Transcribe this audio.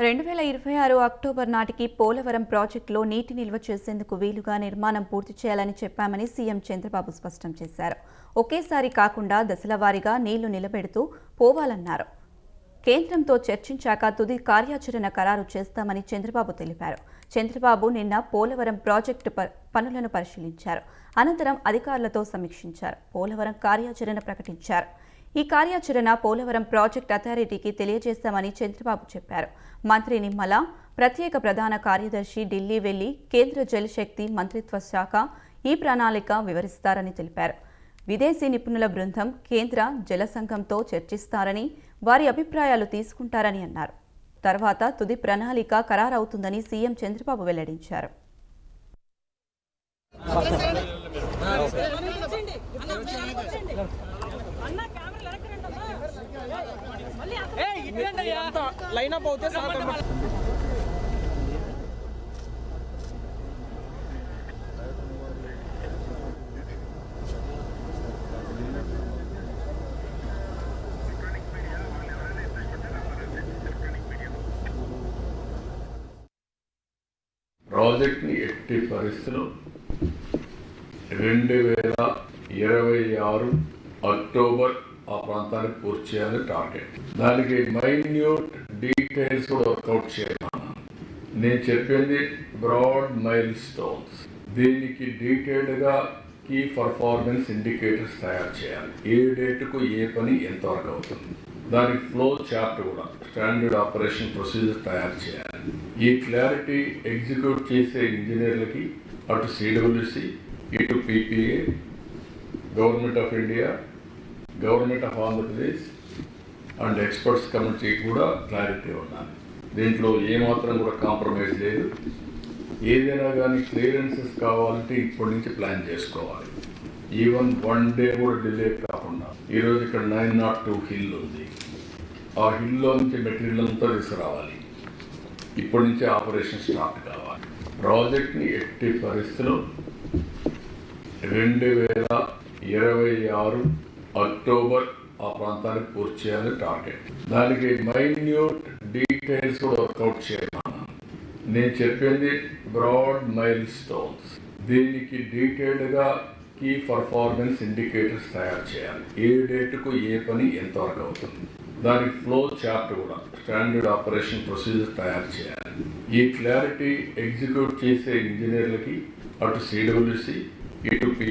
రెండు వేల ఇరవై ఆరు అక్టోబర్ నాటికి పోలవరం ప్రాజెక్టులో నీటి నిల్వ చేసేందుకు వీలుగా నిర్మాణం పూర్తి చేయాలని చెప్పామని సీఎం చంద్రబాబు స్పష్టం చేశారు. ఒకేసారి కాకుండా దశలవారీగా నీళ్ళు నిలబెడుతూ పోవాలన్నారు. కేంద్రంతో చర్చించాక తుది కార్యాచరణ ఖరారు చేస్తామని చంద్రబాబు తెలిపారు. చంద్రబాబు నిన్న పోలవరం ప్రాజెక్టు ప- పనులను పరిశీలించారు. అనంతరం అధికారులతో సమీక్షించారు. పోలవరం కార్యాచరణ ప్రకటించారు. ఈ కార్యాచరణ పోలవరం ప్రాజెక్ట్ అథారిటీకి తెలియజేస్తామని చంద్రబాబు చెప్పారు. మంత్రి నిమ్మల ప్రత్యేక ప్రధాన కార్యదర్శి ఢిల్లీ వెళ్ళి కేంద్ర జలశక్తి మంత్రిత్వ శాఖ ఈ ప్రణాళిక వివరిస్తారని తెలిపారు. విదేశీ నిపుణుల బృందం కేంద్ర జల సంఘంతో చర్చిస్తారని వారి అభిప్రాయాలు తీసుకుంటారని అన్నారు. తర్వాత తుది ప్రణాళిక ఖరారవుతుందని సీఎం చంద్రబాబు వెల్లడించారు. లైన్ అప్ అవుతే ప్రాజెక్ట్ని ఎట్టి పరిస్థితుల్లో రెండు వేల ఇరవై ఆరు అక్టోబర్ ఆ ప్రాంతానికి పూర్తి చేయాలి టార్గెట్. దానికి మైన్యూట్ డీటెయిల్స్ కూడా వర్కౌట్ చేయమన్నా నేను చెప్పింది బ్రాడ్ మైల్ స్టోన్స్ దీనికి డీటెయిల్డ్గా కీ పర్ఫార్మెన్స్ ఇండికేటర్స్ తయారు చేయాలి. ఏ డేట్కు ఏ పని ఎంతవరకు అవుతుంది? దానికి ఫ్లో చార్ట్ కూడా స్టాండర్డ్ ఆపరేషన్ ప్రొసీజర్ తయారు చేయాలి. ఈ క్లారిటీ ఎగ్జిక్యూట్ చేసే ఇంజనీర్లకి అటు సిడబ్ల్యూసి ఇటు PPA government of India government of Andhra Pradesh and experts committee కూడా క్లారిటీ ఉండాలి. దీంట్లో ఏమాత్రం కూడా కాంప్రమైజ్ లేదు. ఏదైనా కానీ క్లియరెన్సెస్ కావాలంటే ఇప్పటి నుంచి ప్లాన్ చేసుకోవాలి. ఈవెన్ వన్ డే కూడా డిలే కాకుండా. ఈరోజు ఇక్కడ నైన్ నాట్ టూ హిల్ ఉంది. ఆ హిల్లో నుంచి మెటీరియల్ అంతా తీసుకురావాలి. ఇప్పటి నుంచి ఆపరేషన్ స్టార్ట్ కావాలి. ప్రాజెక్ట్ని ఎట్టి పరిస్థితుల్లో రెండు వేల ఇరవై ఆరు అక్టోబర్ ఆ ప్రాంతానికి పూర్తి చేయాలి టార్గెట్. దానికి మైన్యూట్ డీటెయిల్స్ కూడా వర్కౌట్ చేయాలి నేను చెప్పింది బ్రాడ్ మైల్ స్టోన్స్ దీనికి డీటెయిల్డ్గా కీ పర్ఫార్మెన్స్ ఇండికేటర్స్ తయారు చేయాలి. ఏ డేట్కు ఏ పని ఎంతవరకు అవుతుంది. దానికి ఫ్లో చార్ట్ కూడా స్టాండర్డ్ ఆపరేషన్ ప్రొసీజర్ తయారు చేయాలి. ఈ క్లారిటీ ఎగ్జిక్యూట్ చేసే ఇంజనీర్లకి అటు సిడబ్ల్యూసి ఇటు పీ